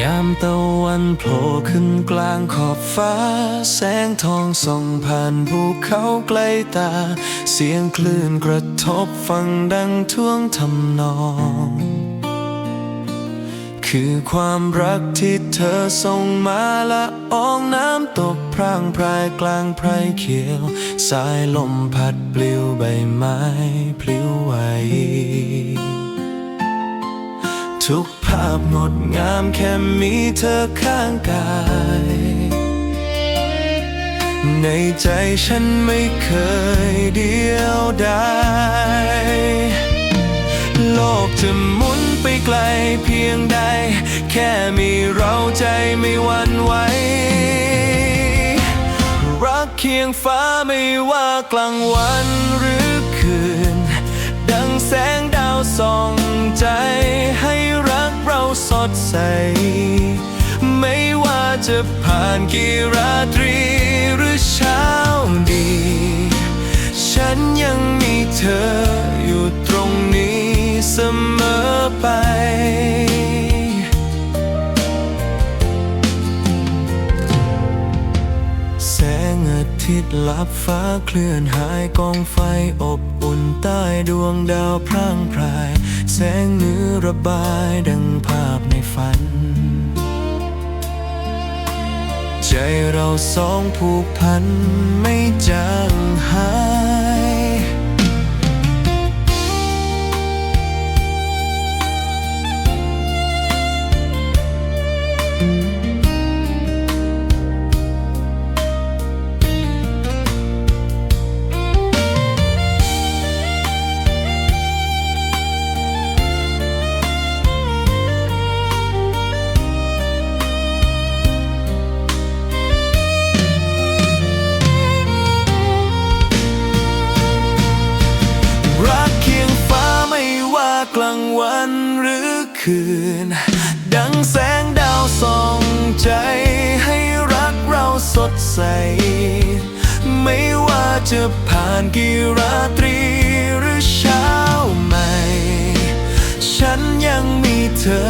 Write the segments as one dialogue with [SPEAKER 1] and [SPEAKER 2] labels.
[SPEAKER 1] ยามตะวันโผล่ขึ้นกลางขอบฟ้า แสงทองส่องผ่านภูเขาไกลตา เสียงคลื่นกระทบฟังดังท่วงทำนอง คือความรักที่เธอส่งมาละอองน้ำตกพร่างพรายกลางไพรเขียว สายลมพัดปลิวใบไม้ พลิ้วไหว ทุกภาพงดงามแค่มีเธอข้างกาย ในใจฉันไม่เคยเดียวดายโลกจะหมุนไปไกลเพียงใด แค่มีเราใจไม่หวั่นไหวรักเคียงฟ้าไม่ว่ากลางวันหรือ จะผ่านกี่ราตรีหรือเช้าดี ฉันยังมีเธออยู่ตรงนี้เสมอไปแสงอาทิตย์ลับฟ้าเคลื่อนหายกองไฟอบอุ่นใต้ดวงดาวพร่างพราย แสงเนื้อระบายดังภาพในฝัน ใจเราสองผูกพันไม่จางหาย วันหรือคืน ดังแสงดาวส่องใจ ให้รักเราสดใส ไม่ว่าจะผ่านกี่ราตรีหรือเช้าใหม่ ฉันยังมีเธอ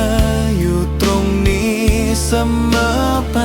[SPEAKER 1] อยู่ตรงนี้เสมอไป